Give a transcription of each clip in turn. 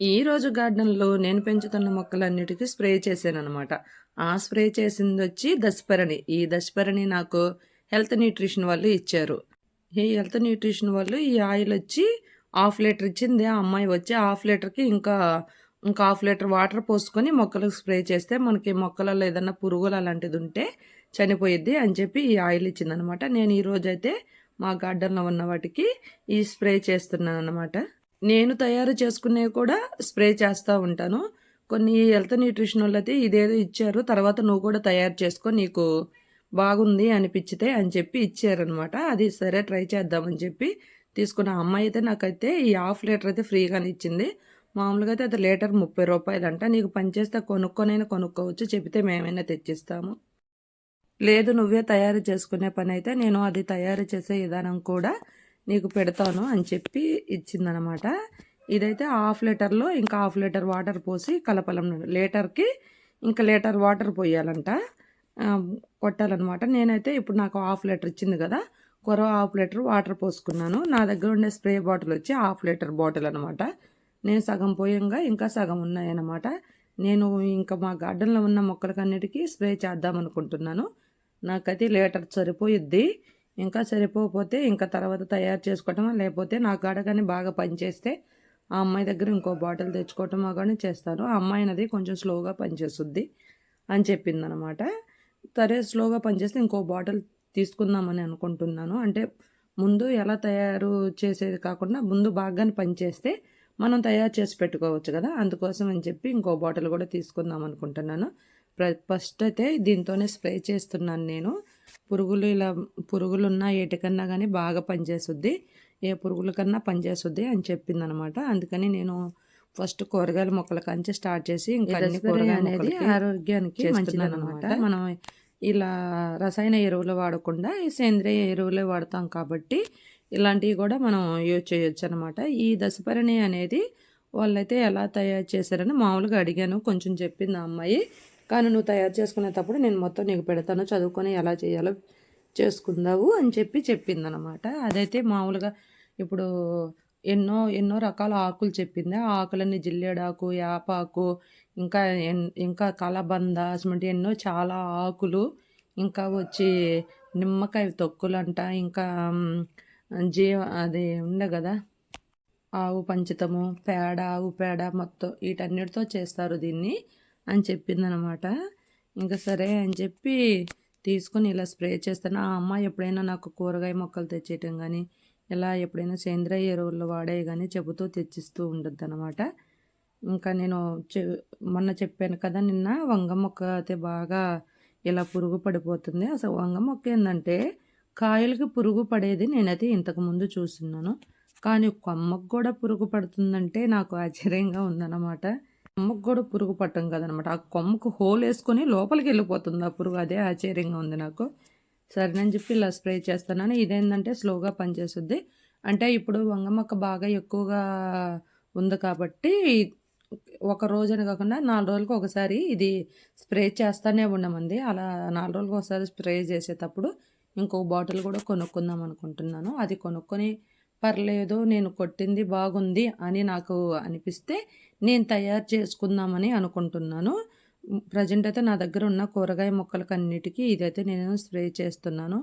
ఈ రోజు గార్డెన్‌లో నేను పెంచుతున్న మొక్కలన్నిటికీ స్ప్రే చేశాననమాట. ఆ స్ప్రే చేసింది వచ్చి దశపరణి. ఈ దశపరణి నాకు హెల్త్ న్యూట్రిషన్ వాళ్ళు ఇచ్చారు. ఈ హెల్త్ న్యూట్రిషన్ వాళ్ళు ఈ ఆయిల్ వచ్చి హాఫ్ లీటర్ ఇచ్చింది. ఆ అమ్మాయి వచ్చి హాఫ్ లీటర్‌కి ఇంకా, ఇంకా హాఫ్ లీటర్ వాటర్ పోసుకొని మొక్కలకు స్ప్రే చేస్తే మనకి మొక్కలలో ఏదన్నా పురుగులు అలాంటిది ఉంటే చనిపోయిద్ది అని చెప్పి ఈ ఆయిల్ ఇచ్చిందనమాట. నేను ఈరోజైతే మా గార్డెన్‌లో ఉన్న వాటికి ఈ స్ప్రే చేస్తున్నాను అనమాట నేను తయారు చేసుకునేవి కూడా స్ప్రే చేస్తూ ఉంటాను. కొన్ని హెల్త్ న్యూట్రిషన్ వాళ్ళైతే ఇదేదో ఇచ్చారు. తర్వాత నువ్వు కూడా తయారు చేసుకో నీకు బాగుంది అనిపించితే అని చెప్పి ఇచ్చారనమాట. అది సరే ట్రై చేద్దామని చెప్పి తీసుకున్న అమ్మాయి అయితే నాకైతే ఈ హాఫ్ లీటర్ అయితే ఫ్రీగానే ఇచ్చింది. మామూలుగా అయితే అది లీటర్ ముప్పై రూపాయలంట. నీకు పనిచేస్తే కొనుక్కొనైనా కొనుక్కోవచ్చు. చెబితే మేమైనా తెచ్చిస్తాము. లేదు నువ్వే తయారు చేసుకునే పని అయితే నేను అది తయారు చేసే విధానం కూడా నీకు పెడతాను అని చెప్పి ఇచ్చిందనమాట. ఇదైతే హాఫ్ లీటర్లో ఇంకా హాఫ్ లీటర్ వాటర్ పోసి కలపలం లీటర్కి ఇంకా లీటర్ వాటర్ పోయాలంట. కొట్టాలన్నమాట. నేనైతే ఇప్పుడు నాకు హాఫ్ లీటర్ ఇచ్చింది కదా కొర హాఫ్ లీటర్ వాటర్ పోసుకున్నాను. నా దగ్గర ఉండే స్ప్రే బాటిల్ వచ్చి హాఫ్ లీటర్ బాటిల్ అనమాట నేను సగం పోయంగా ఇంకా సగం ఉన్నాయన్నమాట. నేను ఇంకా మా గార్డెన్లో ఉన్న మొక్కలకన్నిటికీ స్ప్రే చేద్దాం అనుకుంటున్నాను నాకైతే లీటర్ సరిపోయిద్ది. ఇంకా సరిపోకపోతే ఇంకా తర్వాత తయారు చేసుకోవటమా లేకపోతే నా కాడ కానీ బాగా పనిచేస్తే ఆ అమ్మాయి దగ్గర ఇంకో బాటిల్ తెచ్చుకోవటం కానీ చేస్తాను. ఆ అమ్మాయి అనేది కొంచెం స్లోగా పనిచేస్తుంది అని చెప్పిందనమాట. సరే స్లోగా పనిచేస్తే ఇంకో బాటిల్ తీసుకుందామని అనుకుంటున్నాను. అంటే ముందు ఎలా తయారు చేసేది కాకుండా ముందు బాగానే పనిచేస్తే మనం తయారు చేసి పెట్టుకోవచ్చు కదా. అందుకోసం అని చెప్పి ఇంకో బాటిల్ కూడా తీసుకుందాం అనుకుంటున్నాను. ఫస్ట్ అయితే దీంతోనే స్ప్రే చేస్తున్నాను నేను. పురుగులు ఇలా పురుగులు ఉన్న ఏటికన్నా కానీ బాగా పనిచేస్తుంది ఏ పురుగుల కన్నా పనిచేస్తుంది అని చెప్పింది అనమాట అందుకని నేను ఫస్ట్ కూరగాయల మొక్కల కంచి స్టార్ట్ చేసి ఇంకా అనేది ఆరోగ్యానికి మంచిది అనమాట మనం ఇలా రసాయన ఎరువులు వాడకుండా ఈ సేంద్రియ ఎరువులే వాడతాం కాబట్టి ఇలాంటివి కూడా మనం యూజ్ చేయొచ్చు అనమాట ఈ దశపరిణి అనేది వాళ్ళైతే ఎలా తయారు చేశారని మామూలుగా అడిగాను. కొంచెం చెప్పింది ఆ అమ్మాయి. కానీ నువ్వు తయారు చేసుకునేటప్పుడు నేను మొత్తం నీకు పెడతాను చదువుకొని ఎలా చేయాలో చేసుకుందావు అని చెప్పి చెప్పిందనమాట అదైతే మామూలుగా ఇప్పుడు ఎన్నో ఎన్నో రకాల ఆకులు చెప్పింది. ఆ ఆకులన్నీ జిల్లేడాకు యాపాకు ఇంకా ఇంకా కలబంద అటువంటి ఎన్నో చాలా ఆకులు. ఇంకా వచ్చి నిమ్మకాయ తొక్కులంట ఇంకా జీవ అది ఉండే కదా ఆవు పంచితము పేడ ఆవు పేడ మొత్తం వీటన్నిటితో చేస్తారు దీన్ని. అని చెప్పిందనమాట. ఇంకా సరే అని చెప్పి తీసుకొని ఇలా స్ప్రే చేస్తాను. ఆ అమ్మ ఎప్పుడైనా నాకు కూరగాయ మొక్కలు తెచ్చేయటం కానీ ఇలా ఎప్పుడైనా సేంద్రియ ఎరువులు వాడే కానీ చెబుతూ తెచ్చిస్తూ ఉండద్దు అనమాట ఇంకా నేను చె మొన్న చెప్పాను కదా నిన్న వంగ మొక్క అయితే బాగా ఇలా పురుగు పడిపోతుంది. అసలు వంగ మొక్క ఏంటంటే కాయలకి పురుగు పడేది నేనైతే ఇంతకుముందు చూస్తున్నాను. కానీ కొమ్మకు కూడా పురుగు పడుతుందంటే నాకు ఆశ్చర్యంగా ఉందన్నమాట కొమ్మకు కూడా పురుగు పట్టం కదనమాట. ఆ కొమ్మకు హోల్ వేసుకొని లోపలికి వెళ్ళిపోతుంది. ఆ పురుగు అదే ఆశ్చర్యంగా ఉంది నాకు. సరే నేను చెప్పి ఇలా స్ప్రే చేస్తున్నాను. ఇదేంటంటే స్లోగా పనిచేస్తుంది. అంటే ఇప్పుడు వంగమొక్క బాగా ఎక్కువగా ఉంది కాబట్టి ఒక రోజుని కాకుండా నాలుగు రోజులకు ఒకసారి ఇది స్ప్రే చేస్తూనే ఉండమంది. అలా నాలుగు రోజులకు ఒకసారి స్ప్రే చేసేటప్పుడు ఇంకో బాటిల్ కూడా కొనుక్కుందాం అనుకుంటున్నాను. అది కొనుక్కొని పర్లేదు నేను కొట్టింది బాగుంది అని నాకు అనిపిస్తే నేను తయారు చేసుకుందామని అనుకుంటున్నాను. ప్రజెంట్ అయితే నా దగ్గర ఉన్న కూరగాయ మొక్కలకు అన్నిటికీ ఇదైతే నేను స్ప్రే చేస్తున్నాను.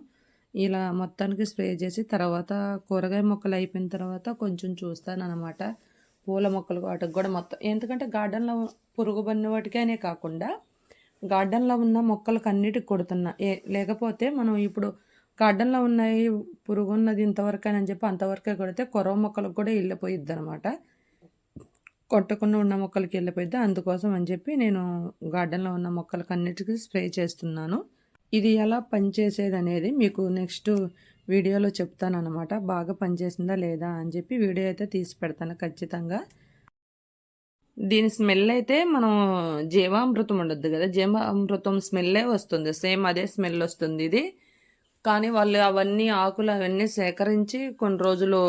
ఇలా మొత్తానికి స్ప్రే చేసి తర్వాత కూరగాయ మొక్కలు అయిపోయిన తర్వాత కొంచెం చూస్తాను అనమాట పూల మొక్కలు వాటికి కూడా మొత్తం ఎందుకంటే గార్డెన్లో పురుగు పడిన వాటికనే కాకుండా గార్డెన్లో ఉన్న మొక్కలకు అన్నిటికి కొడుతున్నా. ఏ లేకపోతే మనం ఇప్పుడు గార్డెన్లో ఉన్నాయి పురుగు ఉన్నది ఇంతవరకు అని చెప్పి అంతవరకే కొడితే కొరవ మొక్కలకు కూడా వెళ్ళిపోయిద్ది అనమాట కొట్టకుండా ఉన్న మొక్కలకి వెళ్ళిపోయిద్ది. అందుకోసం అని చెప్పి నేను గార్డెన్లో ఉన్న మొక్కలకి అన్నిటికీ స్ప్రే చేస్తున్నాను. ఇది ఎలా పనిచేసేది అనేది మీకు నెక్స్ట్ వీడియోలో చెప్తాను అనమాట బాగా పనిచేసిందా లేదా అని చెప్పి వీడియో అయితే తీసి పెడతాను ఖచ్చితంగా. దీని స్మెల్ అయితే మనం జీవామృతం ఉండద్దు కదా? జీవామృతం స్మెల్లే వస్తుంది. సేమ్ అదే స్మెల్ వస్తుంది ఇది. కానీ వాళ్ళు అవన్నీ ఆకులు అవన్నీ సేకరించి కొన్ని రోజులు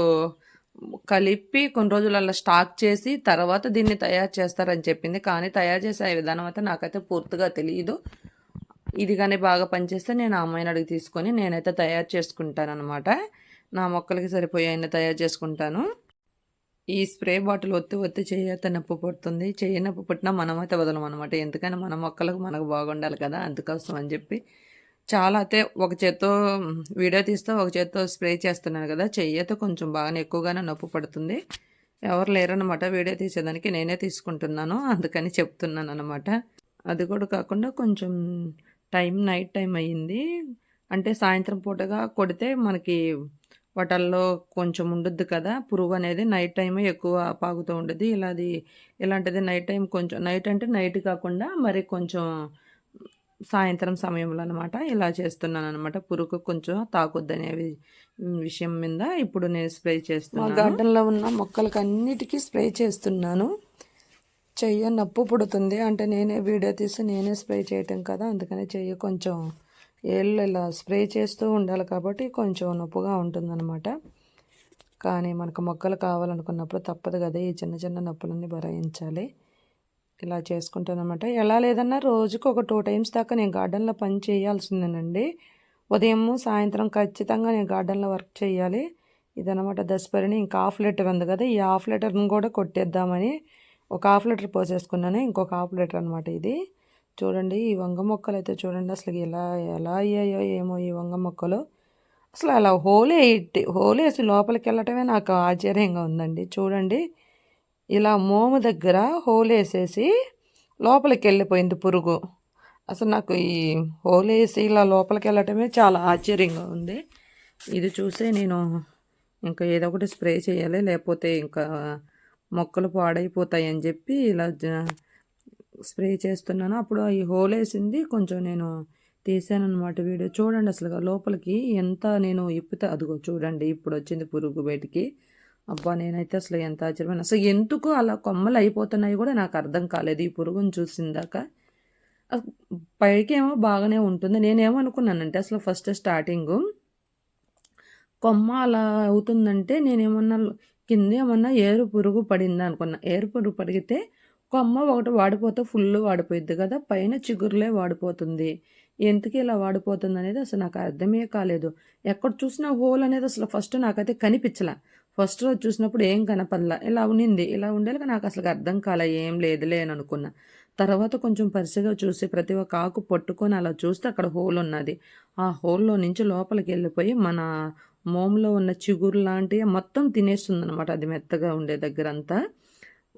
కలిపి కొన్ని రోజులు అలా స్టాక్ చేసి తర్వాత దీన్ని తయారు చేస్తారని చెప్పింది. కానీ తయారు చేసే విధానం అయితే నాకైతే పూర్తిగా తెలియదు ఇది కానీ బాగా పనిచేస్తే నేను ఆ అమ్మాయిని అడిగి తీసుకొని నేనైతే తయారు చేసుకుంటాను అనమాట నా మొక్కలకి సరిపోయే తయారు చేసుకుంటాను. ఈ స్ప్రే బాటిల్ ఒత్తి ఒత్తి చేయైతే నొప్పి పడుతుంది. చెయ్యి నొప్పి పుట్టినా మనమైతే వదలం అనమాట ఎందుకని మన మొక్కలకు మనకు బాగుండాలి కదా అందుకోసం అని చెప్పి చాలా అయితే ఒక చేత్తో వీడియో తీస్తే ఒక చేత్తో స్ప్రే చేస్తున్నాను కదా చెయ్యి అయితే కొంచెం బాగానే ఎక్కువగానే నొప్పి పడుతుంది. ఎవరు లేరనమాట వీడియో తీసేదానికి నేనే తీసుకుంటున్నాను అందుకని చెప్తున్నాను అనమాట అది కూడా కాకుండా కొంచెం టైం నైట్ టైం అయ్యింది. అంటే సాయంత్రం పూటగా కొడితే మనకి వాటల్లో కొంచెం ఉండొద్దు కదా పురుగు అనేది నైట్ టైమే ఎక్కువ పాగుతూ ఉండదు ఇలాది ఇలాంటిది నైట్ టైం కొంచెం నైట్ అంటే నైట్ కాకుండా మరి కొంచెం సాయంత్రం సమయంలో అనమాట ఇలా చేస్తున్నాను అనమాట పురుగు కొంచెం తాకొద్దనే విషయం మీద ఇప్పుడు నేను స్ప్రే చేస్తున్నాను. గార్డెన్లో ఉన్న మొక్కలకి అన్నిటికీ స్ప్రే చేస్తున్నాను. చెయ్య నప్పు పుడుతుంది. అంటే నేనే వీడియో తీసి నేనే స్ప్రే చేయటం కదా అందుకని చెయ్యి కొంచెం ఏళ్ళు ఇలా స్ప్రే చేస్తూ ఉండాలి కాబట్టి కొంచెం నొప్పుగా ఉంటుందన్నమాట. కానీ మనకు మొక్కలు కావాలనుకున్నప్పుడు తప్పదు కదా ఈ చిన్న చిన్న నొప్పులన్నీ భరాయించాలి ఇలా చేసుకుంటానమాట ఎలా లేదన్నా రోజుకు ఒక టూ టైమ్స్ దాకా నేను గార్డెన్లో పని చేయాల్సిందేనండి. ఉదయం సాయంత్రం ఖచ్చితంగా నేను గార్డెన్లో వర్క్ చేయాలి. ఇదనమాట దశపరిని ఇంకా హాఫ్ లీటర్ ఉంది కదా ఈ హాఫ్ లీటర్ని కూడా కొట్టేద్దామని ఒక హాఫ్ లీటర్ పోసేసుకున్నాను. ఇంకొక హాఫ్ లీటర్ అనమాట ఇది. చూడండి ఈ వంగ మొక్కలు అయితే చూడండి అసలు ఎలా ఎలా అయ్యాయో ఏమో ఈ వంగ మొక్కలు. అసలు అలా హోలీ హోలీ అసలు లోపలికి వెళ్ళటమే నాకు ఆశ్చర్యంగా ఉందండి. చూడండి ఇలా మోము దగ్గర హోలేసేసి లోపలికి వెళ్ళిపోయింది పురుగు. అసలు నాకు ఈ హోలేసి ఇలా లోపలికి వెళ్ళటమే చాలా ఆశ్చర్యంగా ఉంది. ఇది చూసే నేను ఇంకా ఏదో ఒకటి స్ప్రే చేయాలి లేకపోతే ఇంకా మొక్కలు పాడైపోతాయి అని చెప్పి ఇలా స్ప్రే చేస్తున్నాను. అప్పుడు ఈ హోల్ వేసింది కొంచెం నేను తీసాను అనమాట వీడియో. చూడండి అసలుగా లోపలికి ఎంత నేను ఇప్పుతా అదిగో చూడండి ఇప్పుడు వచ్చింది పురుగు బయటికి. అబ్బా నేనైతే అసలు ఎంత ఆశ్చర్యమైన అసలు ఎందుకు అలా కొమ్మలు అయిపోతున్నాయి కూడా నాకు అర్థం కాలేదు ఈ పురుగుని చూసిందాక. పైకి ఏమో బాగానే ఉంటుంది. నేనేమో అనుకున్నానంటే అసలు ఫస్ట్ స్టార్టింగు కొమ్మ అలా అవుతుందంటే నేనేమన్నా కింద ఏమన్నా ఏరు పురుగు పడింది అనుకున్నా. ఏరు పురుగు పడిగితే కొమ్మ ఒకటి వాడిపోతే ఫుల్ వాడిపోయింది కదా పైన చిగురులే వాడిపోతుంది. ఎందుకు ఇలా వాడిపోతుంది అనేది అసలు నాకు అర్థమే కాలేదు. ఎక్కడ చూసినా హోల్ అనేది అసలు ఫస్ట్ నాకైతే కనిపించలే. ఫస్ట్ రోజు చూసినప్పుడు ఏం కనపడలా. ఇలా ఉండింది ఇలా ఉండేలాగా నాకు అసలు అర్థం కాలే ఏం లేదులే అని అనుకున్నా. తర్వాత కొంచెం పరిసగా చూసి ప్రతి ఒక్క ఆకు పట్టుకొని అలా చూస్తే అక్కడ హోల్ ఉన్నది. ఆ హోల్లో నుంచి లోపలికి వెళ్ళిపోయి మన మోములో ఉన్న చిగురు లాంటివి మొత్తం తినేస్తుంది అనమాట అది మెత్తగా ఉండే దగ్గర అంతా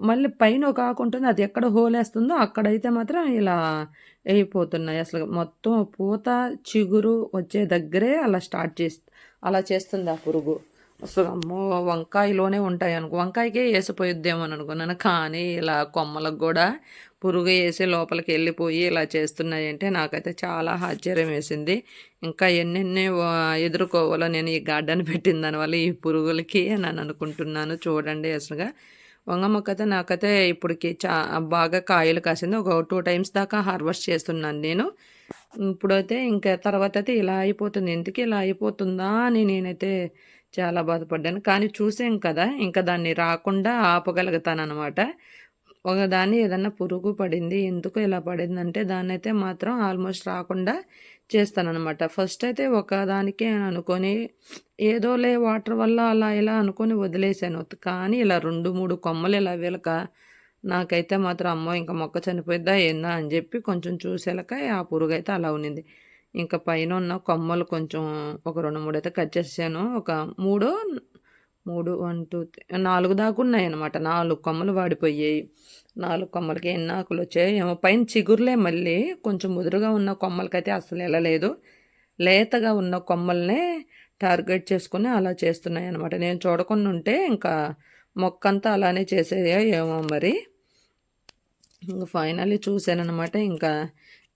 మళ్ళీ పైన ఒక ఆకు ఉంటుంది అది ఎక్కడ హోలేస్తుందో అక్కడైతే మాత్రం ఇలా వేయిపోతున్నాయి అసలు మొత్తం పూత చిగురు వచ్చే దగ్గరే అలా స్టార్ట్ చేస్త అలా చేస్తుంది ఆ పురుగు. అసలు అమ్మో వంకాయలోనే ఉంటాయి అనుకో. వంకాయకే వేసిపోయిద్దేమో అని అనుకున్నాను. కానీ ఇలా కొమ్మలకు కూడా పురుగు వేసి లోపలికి వెళ్ళిపోయి ఇలా చేస్తున్నాయంటే నాకైతే చాలా ఆశ్చర్యం వేసింది. ఇంకా ఎన్నెన్ని ఎదుర్కోవాలో నేను ఈ గార్డెన్ పెట్టిన దానివల్ల ఈ పురుగులకి అని అనుకుంటున్నాను. చూడండి అసలుగా. వంగ మొక్క అయితే నాకైతే ఇప్పటికి చా బాగా కాయలు కాసింది. ఒక టూ టైమ్స్ దాకా హార్వెస్ట్ చేస్తున్నాను నేను. ఇప్పుడైతే ఇంకా తర్వాత అయితే ఇలా అయిపోతుంది. ఎందుకు ఇలా అయిపోతుందా అని నేనైతే చాలా బాధపడ్డాను. కానీ చూసాం కదా ఇంకా దాన్ని రాకుండా ఆపగలుగుతానమాట ఒకదాన్ని ఏదన్నా పురుగు పడింది ఎందుకు ఇలా పడిందంటే దాన్ని అయితే మాత్రం ఆల్మోస్ట్ రాకుండా చేస్తానన్నమాట. ఫస్ట్ అయితే ఒకదానికే అనుకొని ఏదోలే వాటర్ వల్ల అలా ఇలా అనుకొని వదిలేసాను. కానీ ఇలా రెండు మూడు కొమ్మలు ఇలా వెలక నాకైతే మాత్రం అమ్మో ఇంకా మొక్క చనిపోయిద్దా ఏందా అని చెప్పి కొంచెం చూసేలక ఆ పురుగు అయితే అలా ఉన్నింది. ఇంకా పైన ఉన్న కొమ్మలు కొంచెం ఒక రెండు మూడు అయితే కట్ చేసాను ఒక మూడు మూడు వన్ టూ నాలుగు దాకా ఉన్నాయి అనమాట నాలుగు కొమ్మలు వాడిపోయాయి. నాలుగు కొమ్మలకి ఎన్ని ఆకులు వచ్చాయి ఏమో. పైన చిగురులే మళ్ళీ. కొంచెం ముదురుగా ఉన్న కొమ్మలకైతే అసలు వెళ్ళలేదు లేతగా ఉన్న కొమ్మల్నే టార్గెట్ చేసుకుని అలా చేస్తున్నాయి అనమాట నేను చూడకుండా ఉంటే ఇంకా మొక్క అంతా అలానే చేసేదే ఏమో మరి. ఇంకా ఫైనల్లీ చూశానమాట ఇంకా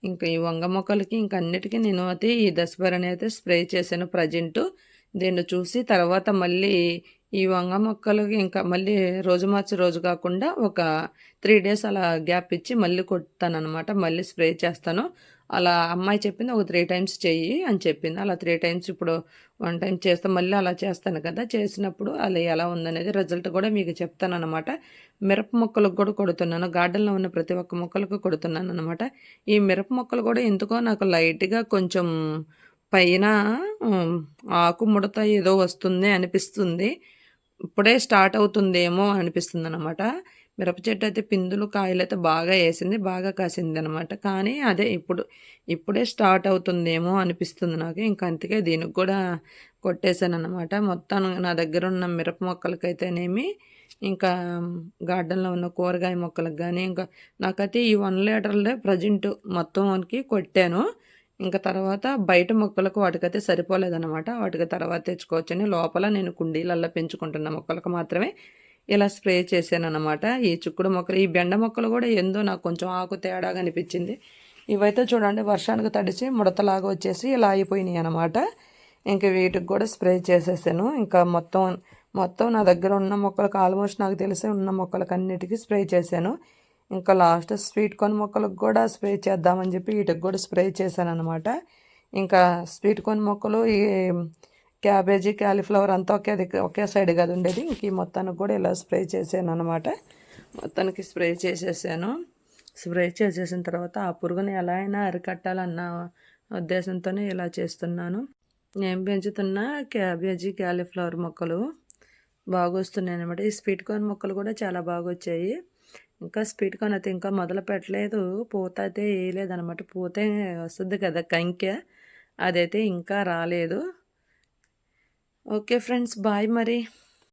ఇంకా ఈ వంగ మొక్కలకి ఇంక అన్నిటికీ నేను అయితే ఈ దశపరని అయితే స్ప్రే చేశాను ప్రజెంట్. దీన్ని చూసి తర్వాత మళ్ళీ ఈ వంగ మొక్కలకి ఇంకా మళ్ళీ రోజు మార్చి రోజు కాకుండా ఒక త్రీ డేస్ అలా గ్యాప్ ఇచ్చి మళ్ళీ కొడతాను అనమాట మళ్ళీ స్ప్రే చేస్తాను. అలా అమ్మాయి చెప్పింది ఒక త్రీ టైమ్స్ చెయ్యి అని చెప్పింది. అలా త్రీ టైమ్స్ ఇప్పుడు వన్ టైం చేస్తే మళ్ళీ అలా చేస్తాను కదా. చేసినప్పుడు అలా ఎలా ఉందనేది రిజల్ట్ కూడా మీకు చెప్తాను అనమాట మిరప మొక్కలకు కూడా కొడుతున్నాను. గార్డెన్లో ఉన్న ప్రతి ఒక్క మొక్కలకు కొడుతున్నాను అనమాట ఈ మిరప మొక్కలు కూడా ఎందుకో నాకు లైట్గా కొంచెం పైన ఆకు ముడత ఏదో వస్తుంది అనిపిస్తుంది. ఇప్పుడే స్టార్ట్ అవుతుందేమో అనిపిస్తుంది అనమాట మిరప చెట్టు అయితే పిందులు కాయలు అయితే బాగా వేసింది బాగా కాసింది అనమాట కానీ అదే ఇప్పుడు ఇప్పుడే స్టార్ట్ అవుతుందేమో అనిపిస్తుంది నాకు. ఇంకా అందుకే దీనికి కూడా కొట్టేశాను అనమాట మొత్తం నా దగ్గర ఉన్న మిరప మొక్కలకైతేనేమి ఇంకా గార్డెన్లో ఉన్న కూరగాయ మొక్కలకు కానీ ఇంకా నాకైతే ఈ వన్ లీటర్లే ప్రజెంట్ మొత్తంకి కొట్టాను. ఇంకా తర్వాత బయట మొక్కలకు వాటికైతే సరిపోలేదన్నమాట వాటికి తర్వాత తెచ్చుకోవచ్చని లోపల నేను కుండీలల్లో పెంచుకుంటున్న మొక్కలకు మాత్రమే. ఇలా స్ప్రే చేశాను అనమాట ఈ చిక్కుడు మొక్కలు ఈ బెండ మొక్కలు కూడా ఎందో నాకు కొంచెం ఆకు తేడాగా అనిపించింది. ఇవైతే చూడండి వర్షానికి తడిచి ముడతలాగా వచ్చేసి ఇలా అయిపోయినాయి అనమాట ఇంకా వీటికి కూడా స్ప్రే చేసేసాను. ఇంకా మొత్తం మొత్తం నా దగ్గర ఉన్న మొక్కలకు ఆల్మోస్ట్ నాకు తెలిసి ఉన్న మొక్కలకు అన్నిటికీ స్ప్రే చేశాను. ఇంకా లాస్ట్ స్వీట్ కార్న్ మొక్కలకు కూడా స్ప్రే చేద్దామని చెప్పి వీటికి కూడా స్ప్రే చేశాను అనమాట ఇంకా స్వీట్ కార్న్ మొక్కలు ఈ క్యాబేజీ క్యాలీఫ్లవర్ అంతా ఒకే ఒకే సైడ్ కదా ఉండేది. ఇంక ఈ మొత్తానికి కూడా ఇలా స్ప్రే చేశాను అనమాట మొత్తానికి స్ప్రే చేసేసాను. స్ప్రే చేసేసిన తర్వాత ఆ పురుగుని ఎలా అయినా అరికట్టాలన్న ఉద్దేశంతోనే ఇలా చేస్తున్నాను. నేను పెంచుతున్న క్యాబేజీ క్యాలీఫ్లవర్ మొక్కలు బాగా వస్తున్నాయి అనమాట ఈ స్వీట్ కార్న్ మొక్కలు కూడా చాలా బాగా వచ్చాయి ఇంకా స్వీట్ కార్న్ అయితే ఇంకా మొదలు పెట్టలేదు. పూత అయితే వేయలేదనమాట పూత వస్తుంది కదా కంకె. అదైతే ఇంకా రాలేదు. ఓకే ఫ్రెండ్స్ బాయ్ మరి